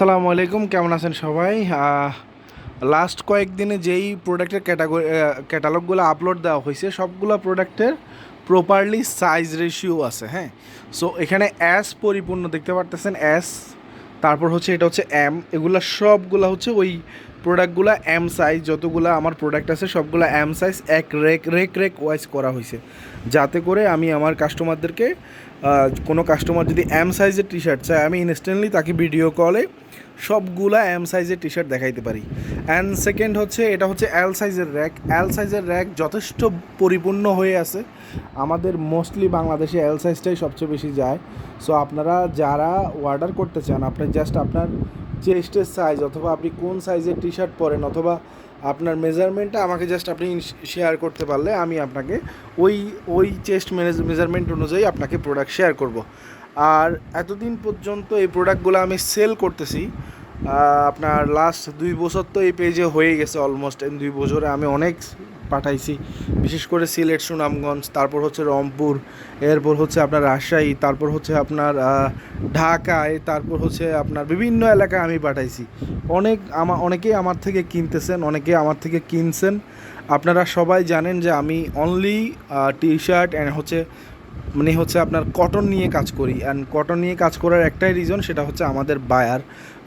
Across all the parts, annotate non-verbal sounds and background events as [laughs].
আসসালামু আলাইকুম, কেমন আছেন সবাই? লাস্ট কয়েকদিনে যেই প্রোডাক্টের ক্যাটাগরি ক্যাটালগুলো আপলোড দেওয়া হয়েছে, সবগুলো প্রোডাক্টের প্রপারলি সাইজ রেশিও আছে হ্যাঁ? সো এখানে অ্যাস পরিপূর্ণ দেখতে পারতেছেন অ্যাস তারপর হচ্ছে এটা হচ্ছে এম এগুলো সবগুলো হচ্ছে ওই প্রোডাক্টগুলো এম সাইজ যতগুলো আমার প্রোডাক্ট আছে, সবগুলো এম সাইজ এক রেক রেক রেক ওয়াইজ করা হয়েছে। যাতে করে আমি আমার কাস্টমারদেরকে কোনো কাস্টমার যদি এম সাইজের টি শার্ট চায়, আমি ইনস্ট্যান্টলি তাকে ভিডিও কলে সবগুলা এম সাইজের টি শার্ট দেখাইতে পারি। অ্যান্ড সেকেন্ড হচ্ছে, এটা হচ্ছে এল সাইজের র্যাক এল সাইজের র্যাক যথেষ্ট পরিপূর্ণ হয়ে আছে। আমাদের মোস্টলি বাংলাদেশে এল সাইজটাই সবচেয়ে বেশি যায়। সো আপনারা যারা অর্ডার করতে চান, আপনি জাস্ট আপনার চেস্টের সাইজ অথবা আপনি কোন সাইজের টি শার্ট পরেন অথবা আপনার মেজারমেন্টটা আমাকে জাস্ট আপনি শেয়ার করতে পারলে আমি আপনাকে ওই ওই চেস্ট মেজারমেন্ট অনুযায়ী আপনাকে প্রোডাক্ট শেয়ার করব। আর এতদিন পর্যন্ত এই প্রোডাক্টগুলো আমি সেল করতেছি। আপনার লাস্ট দুই বছর তো এই পেজে হয়ে গেছে অলমোস্ট দুই বছরে আমি অনেক পাঠাইছি। বিশেষ করে সিলেট, সুনামগঞ্জ, তারপর হচ্ছে রংপুর, এরপর হচ্ছে আপনার রাজশাহী, তারপর হচ্ছে আপনার ঢাকায় তারপর হচ্ছে আপনার বিভিন্ন এলাকায় আমি পাঠাইছি। অনেক আমা, অনেকেই আমার থেকে কিনতেছেন অনেকে আমার থেকে কিনছেন। আপনারা সবাই জানেন যে আমি অনলি টি শার্ট অ্যান্ড হচ্ছে মানে হচ্ছে আপনার কটন নিয়ে কাজ করি। অ্যান্ড কটন নিয়ে কাজ করার একটাই রিজন সেটা হচ্ছে আমাদের বায়ার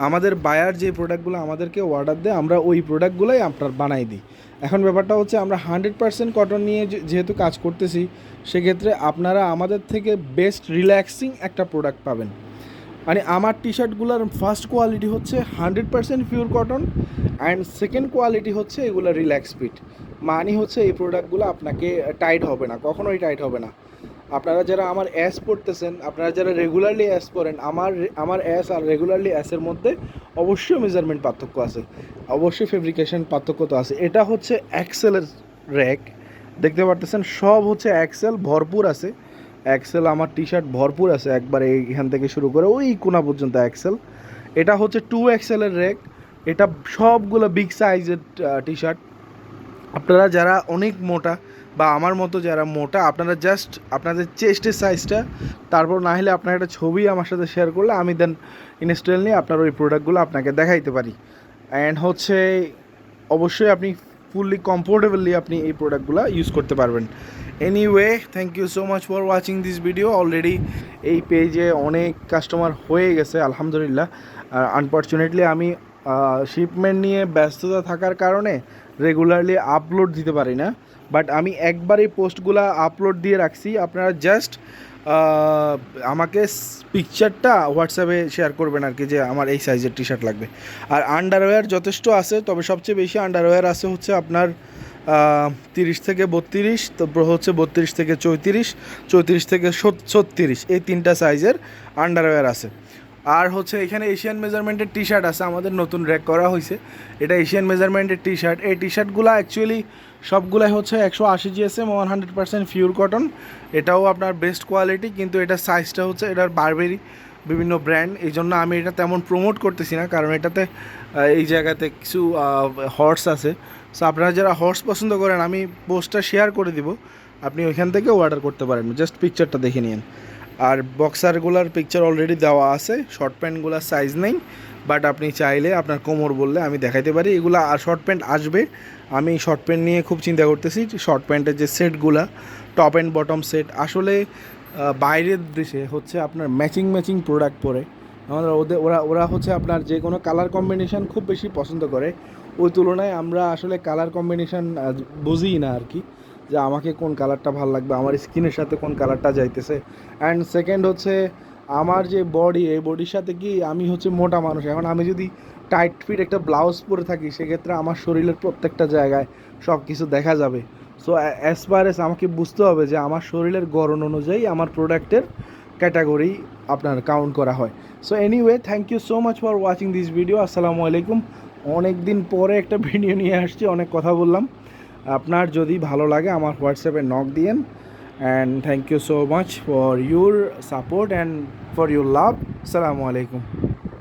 আমাদের বায়ার যে প্রোডাক্টগুলো আমাদেরকে অর্ডার দেয়, আমরা ওই প্রোডাক্টগুলোই আপনার বানাই দিই। এখন ব্যাপারটা হচ্ছে আমরা হান্ড্রেড পার্সেন্ট কটন নিয়ে যেহেতু কাজ করতেছি, সেক্ষেত্রে আপনারা আমাদের থেকে বেস্ট রিল্যাক্সিং একটা প্রোডাক্ট পাবেন। মানে আমার টি শার্টগুলোর ফার্স্ট কোয়ালিটি হচ্ছে hundred percent pure cotton and second quality হচ্ছে এগুলো রিল্যাক্স ফিট মানে হচ্ছে এই প্রোডাক্টগুলো আপনাকে টাইট হবে না, কখনোই টাইট হবে না। আপনারা যারা আমার অ্যাস পড়তেছেন, আপনারা যারা রেগুলারলি অ্যাস পড়েন, আমার আমার অ্যাস আর রেগুলারলি অ্যাসের মধ্যে অবশ্যই মেজারমেন্ট পার্থক্য আছে। অবশ্যই ফেব্রিকেশন পার্থক্য তো আছে। এটা হচ্ছে অ্যাক্সেলের র্যাক দেখতে পারতেছেন, সব হচ্ছে অ্যাক্সেল ভরপুর আছে। অ্যাক্সেল আমার টি শার্ট ভরপুর আছে, একবার এইখান থেকে শুরু করে ওই কোনা পর্যন্ত অ্যাক্সেল এটা হচ্ছে টু এক্সেলের র্যাক এটা সবগুলো বিগ সাইজের টি শার্ট আপনারা যারা অনেক মোটা বা আমার মতো যারা মোটা, আপনারা জাস্ট আপনাদের চেস্টের সাইজটা তারপর না হলে আপনার একটা ছবি আমার সাথে শেয়ার করলে আমি দেন ইনস্টললি আপনার ওই প্রোডাক্টগুলো আপনাকে দেখাইতে পারি। অ্যান্ড হচ্ছে অবশ্যই আপনি ফুললি কমফোর্টেবলি আপনি এই প্রোডাক্টগুলো ইউজ করতে পারবেন। Anyway thank you so much for watching this video already এই পেজে অনেক কাস্টমার হয়ে গেছে, আলহামদুলিল্লাহ। আনফর্চুনেটলি আমি শিপমেন্ট নিয়ে ব্যস্ততা থাকার কারণে রেগুলারলি আপলোড দিতে পারি না বাট আমি একবার এই পোস্টগুলো আপলোড দিয়ে রাখছি। আপনারা জাস্ট আমাকে পিকচারটা হোয়াটসঅ্যাপে শেয়ার করবেন আর কি যে আমার এই সাইজের টি শার্ট লাগবে। আর আন্ডারওয়্যার যথেষ্ট আছে, তবে সবচেয়ে বেশি আন্ডারওয়্যার আছে হচ্ছে আপনার তিরিশ থেকে বত্রিশ তারপর হচ্ছে বত্রিশ থেকে চৌত্রিশ চৌত্রিশ থেকে ছত্রিশ, এই তিনটা সাইজের আন্ডারওয়্যার আছে। আর হচ্ছে এখানে এশিয়ান মেজারমেন্টের টি শার্ট আছে, আমাদের নতুন র্যাক করা হয়েছে এটা এশিয়ান মেজারমেন্টের টি শার্ট এই টি শার্টগুলো অ্যাকচুয়ালি সবগুলাই হচ্ছে একশো আশি GSM one hundred percent pure cotton এটাও আপনার বেস্ট কোয়ালিটি কিন্তু এটার সাইজটা হচ্ছে, এটার বারবেরি বিভিন্ন ব্র্যান্ড এই জন্য আমি এটা তেমন প্রমোট করতেছি না, কারণ এটাতে এই জায়গাতে কিছু হর্স আছে। সো আপনারা যারা হর্স পছন্দ করেন, আমি পোস্টটা শেয়ার করে দিব। আপনি ওইখান থেকে অর্ডার করতে পারেন। জাস্ট পিকচারটা দেখে নিন আর বক্সারগুলার পিকচার অলরেডি দেওয়া আছে শর্ট প্যান্টগুলোর সাইজ নেই বাট আপনি চাইলে আপনার কোমর বললে আমি দেখাইতে পারি। এগুলো আর শর্ট প্যান্ট আসবে। আমি শর্ট প্যান্ট নিয়ে খুব চিন্তা করতেছি শর্ট প্যান্টের যে সেটগুলা টপ অ্যান্ড বটম সেট আসলে বাইরের দেশে হচ্ছে আপনার ম্যাচিং ম্যাচিং প্রোডাক্ট পরে। আমাদের ওদের, ওরা ওরা হচ্ছে আপনার যে কোনো কালার কম্বিনেশন খুব বেশি পছন্দ করে। ওই তুলনায় আমরা আসলে কালার কম্বিনেশন বুঝি না আর কি। যে আমাকে কোন কালারটা ভালো লাগবে, আমার স্কিনের সাথে কোন কালারটা যাইতেছে। অ্যান্ড সেকেন্ড হচ্ছে, আমার যে বডি এই বডির সাথে কি আমি হচ্ছে মোটা মানুষ। এখন আমি যদি টাইট ফিট একটা ব্লাউজ পরে থাকি, সেক্ষেত্রে আমার শরীরের প্রত্যেকটা জায়গায় সব কিছু দেখা যাবে। সো অ্যাজ পার এস আমাকে বুঝতে হবে যে আমার শরীরের গড়ন অনুযায়ী আমার প্রোডাক্টের ক্যাটাগরি আপনার কাউন্ট করা হয়। So anyway thank you so much for watching this video আসসালামু আলাইকুম। অনেক দিন পরে একটা [laughs] ভিডিও নিয়ে আসছি, অনেক কথা বললাম। আপনার যদি ভালো লাগে আমার হোয়াটসঅ্যাপে নক দিয়েন and thank you so much for your support and for your love আসসালামু আলাইকুম।